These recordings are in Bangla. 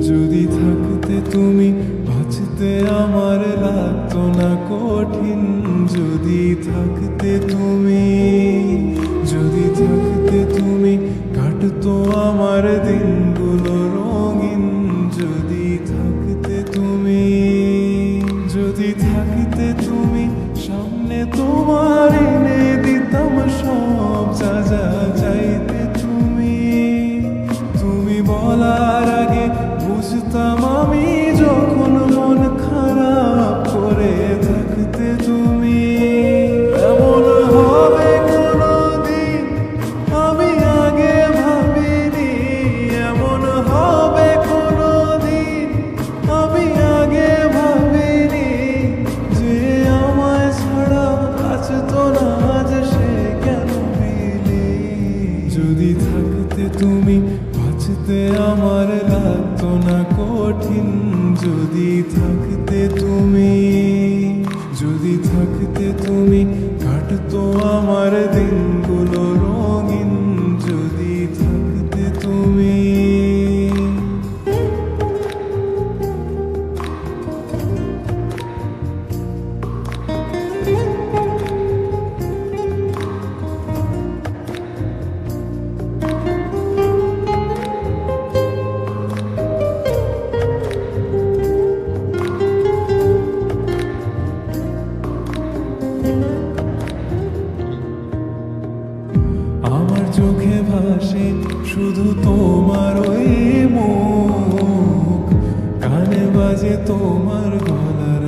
যদি থাকতে তুমি বাঁচতে আমার লাগতো না কঠিন যদি থাকতে তুমি सजा তোমার গলার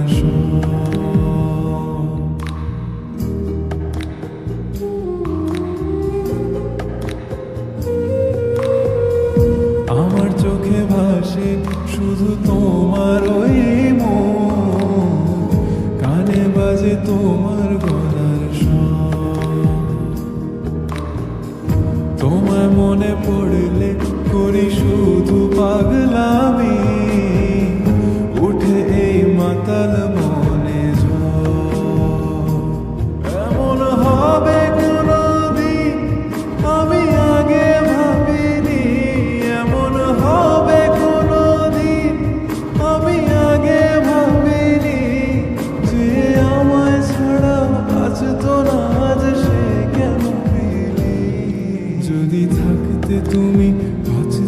আমার চোখে ভাসে শুধু তোমার ওই কানে বাজে তোমার গলার তোমার মনে পড়ে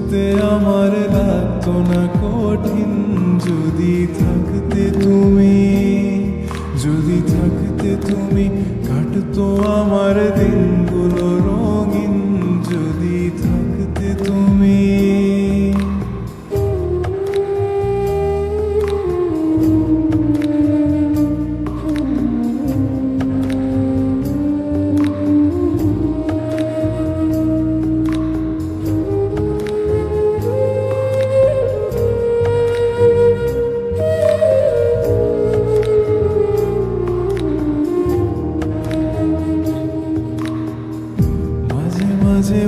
করতে আমার লাগতো না কঠিন। যদি থাকতে তুমি যদি থাকতে তুমি কাটতো আমার দিন।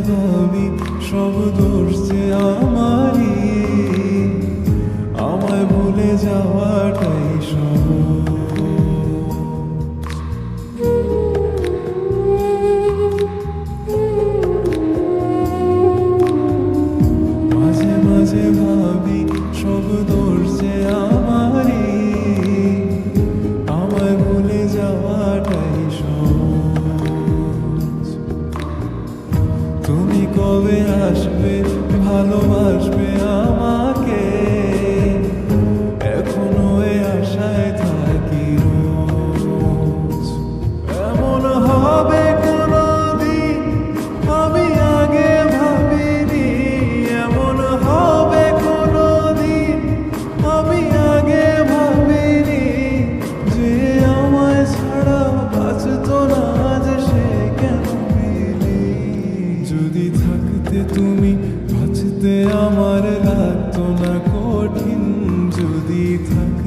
তুমি সব দোষ যে আমারই। আমায় ভুলে যাওয়াটাই সব। তবে আসবে ভালোবাসবে আমার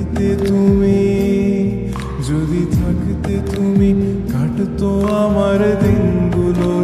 থাকতে তুমি যদি থাকতে তুমি কাটতো আমার দিনগুলো।